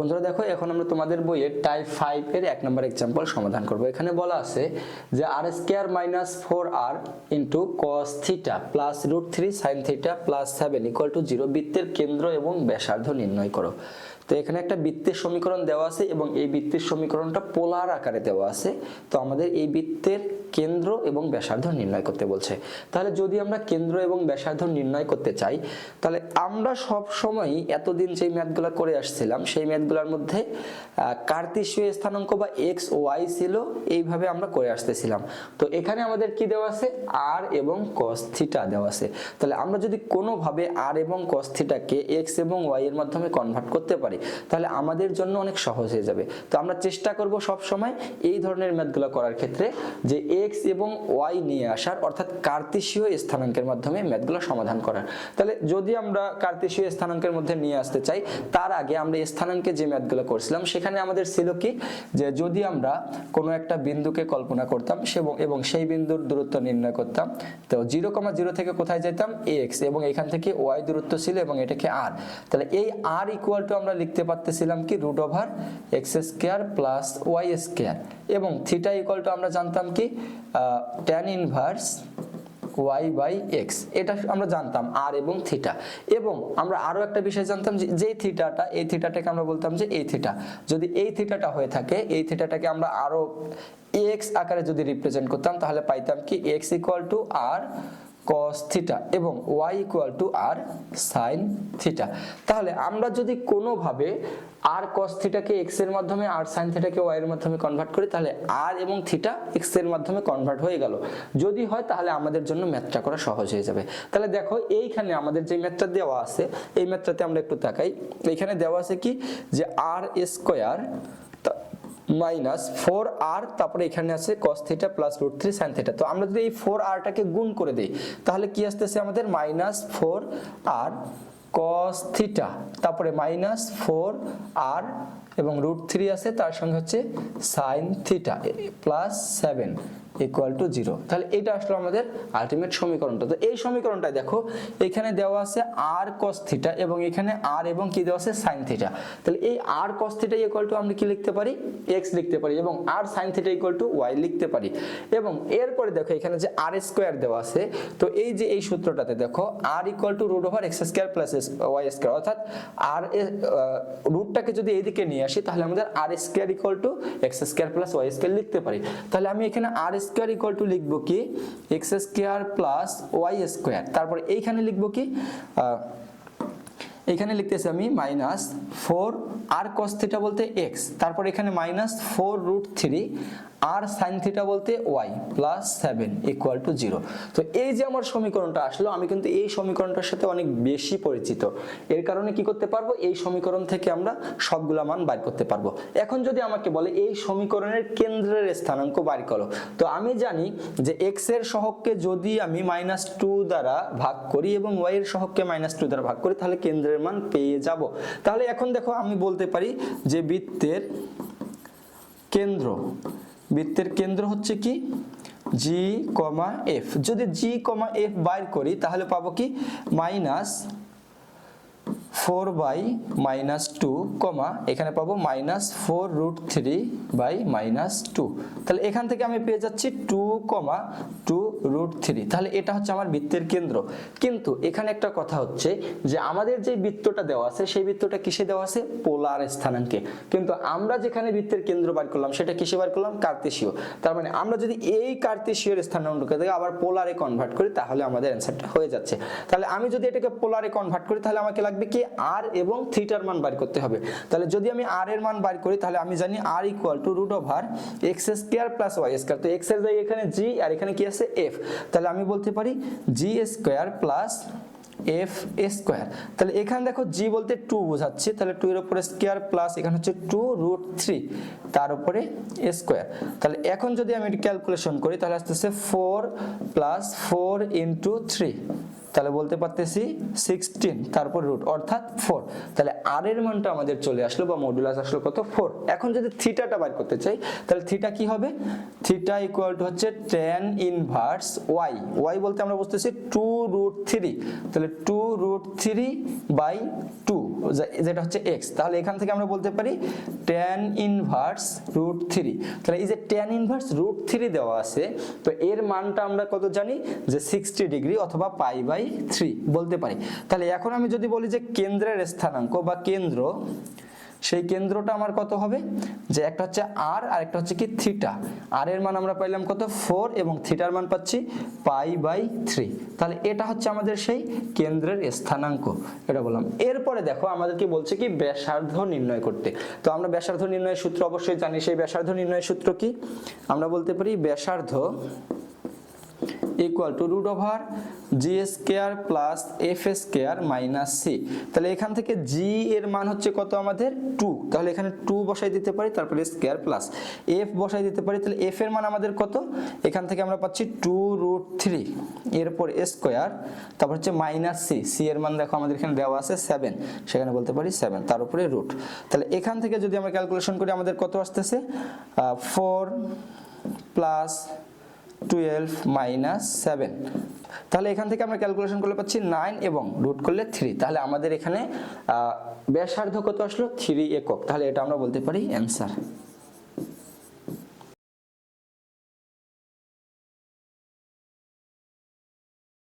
বন্ধুরা দেখো, এখন আমরা তোমাদের বইয়ের টাইপ ফাইভ এর এক নম্বর এক্সাম্পল সমাধান করব। এখানে বলা আছে যে r square minus four r into cos theta plus root three sine theta plus seven equal to zero বৃত্তের কেন্দ্র এবং ব্যাসার্ধ নির্ণয় করো। তো এখানে একটা বৃত্তের সমীকরণ দেওয়া আছে এবং এই বৃত্তের সমীকরণটা পোলার আকারে দেওয়া আছে। তো আমাদের এই বৃত্তের কেন্দ্র এবং ব্যাসার্ধ নির্ণয় করতে বলছে। তাহলে যদি আমরা কেন্দ্র এবং ব্যাসার্ধ নির্ণয় করতে চাই, তাহলে আমরা সব সময় এতদিন যে ম্যাথগুলো করে আসছিলাম, সেই ম্যাথগুলোর মধ্যে কার্তিসীয় স্থানাঙ্ক বা এক্স ওয়াই ছিল, এইভাবে আমরা করে আসতেছিলাম। তো এখানে আমাদের কি দেওয়া আছে? আর এবং কস থিটা দেওয়া আছে। তাহলে আমরা যদি কোনোভাবে আর এবং কস থিটাকে এক্স এবং ওয়াই এর মাধ্যমে কনভার্ট করতে পারি, তাহলে আমাদের জন্য অনেক সহজ হয়ে যাবে। তো আমরা চেষ্টা করব সব সময় এই ধরনের ম্যাথগুলো করার ক্ষেত্রে যে এক্স এবং ওয়াই নিয়ে আসার, অর্থাৎ কার্তেশীয় স্থানাঙ্কের মাধ্যমে ম্যাথগুলো সমাধান করার। তাহলে যদি আমরা কার্তেশীয় স্থানাঙ্কের মধ্যে নিয়ে আসতে চাই, তার আগে আমরা স্থানাঙ্কে যে ম্যাথগুলো করছিলাম, সেখানে আমাদের ছিল কি? যে যদি আমরা কোনো একটা বিন্দুকে কল্পনা করতাম এবং সেই বিন্দুর দূরত্ব নির্ণয় করতাম, তো জিরো কমা জিরো থেকে কোথায় যেতাম এক্স এবং এখান থেকে ওয়াই দূরত্ব ছিল এবং এটাকে আর তাহলে এই আর ইকুয়াল টু আমরা লিখতে পারতেছিলাম কি? Root over x square plus y square এবং থিটা ইকুয়াল টু আমরা জানতাম কি tan inverse y by x এটা আমরা জানতাম আর এবং থিটা এবং আমরা আরও একটা বিষয় জানতাম যে যেই থিটাটা এই থিটাটাকে আমরা বলতাম যে এই থিটা যদি এই থিটাটা হয়ে থাকে, এই থিটাটাকে আমরা আরও এক্স আকারে যদি রিপ্রেজেন্ট করতাম, তাহলে পাইতাম কি x equal to r cos theta এবং y equal to r sine theta তাহলে আমরা যদি কোনোভাবে আর cos থিটাকে x এর মাধ্যমে আর সাইন থিটাকে y এর মাধ্যমে কনভার্ট করি, তাহলে আর এবং থিটা x এর মাধ্যমে কনভার্ট হয়ে গেল। যদি হয়, তাহলে আমাদের জন্য ম্যাথটা করা সহজ হয়ে যাবে। তাহলে দেখো, এইখানে আমাদের যে ম্যাথটা দেওয়া আছে, এই ম্যাথটাতে আমরা একটু তাকাই। এইখানে দেওয়া আছে কি? যে r square minus four r, তারপরে এখানে আছে cos theta plus root three sine theta তো আমরা যদি এই ফোর আরটাকে গুণ করে দিই, তাহলে কি আসতেছে আমাদের? Minus four r cos theta তারপরে মাইনাস ফোর আর এবং রুট থ্রি আছে, তার সঙ্গে হচ্ছে sine theta plus seven equal to zero তাহলে এটা আসলো আমাদের আলটিমেট সমীকরণটা। তো এই সমীকরণটায় দেখো, এখানে দেওয়া আছে আর কস থিটা এবং এখানে আর এবং কি দেওয়া আছে? সাইন থিটা তাহলে এই r cos theta equal to আমরা কি লিখতে পারি? এক্স লিখতে পারি এবং r sine theta equal to y লিখতে পারি। এবং এরপরে দেখো, এখানে যে আর স্কোয়ার দেওয়া আছে, তো এই যে এই সূত্রটাতে দেখো r equal to root over x square plus y square অর্থাৎ আর রুটটাকে যদি এইদিকে নিয়ে আসি, তাহলে আমাদের r square equal to x square plus y square লিখতে পারি। তাহলে আমি এখানে আর স্কোয়ার ইকুয়াল টু লিখব কি? X square plus y square তারপর এইখানে লিখব কি? এখানে লিখতেছি আমি minus four r cos theta বলতে এক্স তারপর এখানে minus four root three r sine theta বলতে y plus seven equal to zero তো এই যে আমার সমীকরণটা আসলো, আমি কিন্তু এই সমীকরণটার সাথে অনেক বেশি পরিচিত। এর কারণে কি করতে পারব? এই সমীকরণ থেকে আমরা সবগুলা মান বাইর করতে পারব। এখন যদি আমাকে বলে এই সমীকরণের কেন্দ্রের স্থানাঙ্ক বাইর করো, তো আমি জানি যে এক্সের সহগকে যদি আমি মাইনাস টু দ্বারা ভাগ করি এবং ওয়াই এর সহগকে মাইনাস টু দ্বারা ভাগ করি, তাহলে কেন্দ্রের মান পেয়ে যাব। তাহলে এখন দেখো আমি বলতে পারি যে বৃত্তের কেন্দ্র। বৃত্তের কেন্দ্র হচ্ছে কি? জি কমা এফ যদি জি কমা এফ বাইর করি, তাহলে পাবো কি? Minus four by minus two comma এখানে পাবো minus four root three by minus two. তাহলে এখান থেকে আমি পেয়ে যাচ্ছি two comma two root three তাহলে এটা হচ্ছে আমার বৃত্তের কেন্দ্র। কিন্তু এখানে একটা কথা হচ্ছে যে আমাদের যে বৃত্তটা দেওয়া আছে, সেই বৃত্তটা কিসে দেওয়া আছে? পোলার স্থানাঙ্কে। কিন্তু আমরা যেখানে বৃত্তের কেন্দ্র বার করলাম, সেটা কিসে বার করলাম? কার্তেশীয়। তার মানে আমরা যদি এই কার্তেশীয় স্থানাঙ্ককে থেকে আবার পোলারে কনভার্ট করি, তাহলে আমাদের অ্যান্সারটা হয়ে যাচ্ছে। তাহলে আমি যদি এটাকে পোলারে কনভার্ট করি, তাহলে আমাকে লাগবে কি? আর এবং থিটার মান বার করতে হবে। তাহলে যদি আমি আর এর মান বার করি, তাহলে আমি জানি r equal to root over x square plus y square তো এক্সের জায়গায় এখানে জি আর এখানে কি আছে? এফ তাহলে আমি বলতে পারি g square plus f square তাহলে এখানে দেখো জি বলতে টু বোঝাচ্ছে। তাহলে টু এর উপরে স্কোয়ার প্লাস এখানে হচ্ছে টু রুট থ্রি তার উপরে স্কোয়ার তাহলে এখন যদি আমি ক্যালকুলেশন করি, তাহলে আসতেছে four plus four into three তাহলে বলতে পারতেছি সিক্সটিন তারপর রুট অর্থাৎ ফোর তাহলে আর এর মানটা আমাদের চলে আসলো বা মডুলাস আসলো কত? ফোর এখন যদি থিটাটা বার করতে চাই, তাহলে থিটা কি হবে? থিটা ইকুয়াল টু হচ্ছে টেন ইনভার্স ওয়াই ওয়াই বলতে আমরা বুঝতেছি টু রুট থ্রি তাহলে two root three by two যেটা হচ্ছে এক্স তাহলে এখান থেকে আমরা বলতে পারি ট্যান ইনভার্স রুট থ্রি তাহলে এই যে ট্যান ইনভার্স রুট থ্রি দেওয়া আছে, তো এর মানটা আমরা কত জানি? যে সিক্সটি ডিগ্রি অথবা পাই বাই থ্রি বলতে পারি। তাহলে এখন আমি যদি বলি যে কেন্দ্রের স্থানাঙ্ক বা কেন্দ্র সেই কেন্দ্রটা আমার কত হবে? যে একটা হচ্ছে আর আর একটা হচ্ছে কি থিটা আর এর মান আমরা পাইলাম কত? ফোর এবং থিটার মান পাচ্ছি পাই বাই থ্রি তাহলে এটা হচ্ছে আমাদের সেই কেন্দ্রের স্থানাঙ্ক। এটা বললাম। এরপরে দেখো, আমাদেরকে বলছে কি ব্যাসার্ধ নির্ণয় করতে। তো আমরা ব্যাসার্ধ নির্ণয়ের সূত্র অবশ্যই জানি। সেই ব্যাসার্ধ নির্ণয়ের সূত্র কি? আমরা বলতে পারি ব্যাসার্ধ equal to root over g square plus f square minus c তাহলে এখান থেকে জি এর মান হচ্ছে কত আমাদের? টু তাহলে এখানে টু বসাই দিতে পারি, তারপরে স্কোয়ার প্লাস এফ বসাই দিতে পারি। তাহলে এফ এর মান আমাদের কত? এখান থেকে আমরা পাচ্ছি টু রুট থ্রি এরপর স্কোয়ার তারপর হচ্ছে মাইনাস সি সি এর মান দেখো আমাদের এখানে দেওয়া আছে সেভেন সেখানে বলতে পারি সেভেন তার উপরে রুট তাহলে এখান থেকে যদি আমরা ক্যালকুলেশন করি, আমাদের কত আসতেছে? Four plus twelve minus seven তাহলে এখান থেকে আমরা ক্যালকুলেশন করলে পাচ্ছি নাইন এবং রুট করলে থ্রি তাহলে আমাদের এখানে ব্যাসার্ধ কত আসলো? থ্রি একক। তাহলে এটা আমরা বলতে পারি অ্যান্সার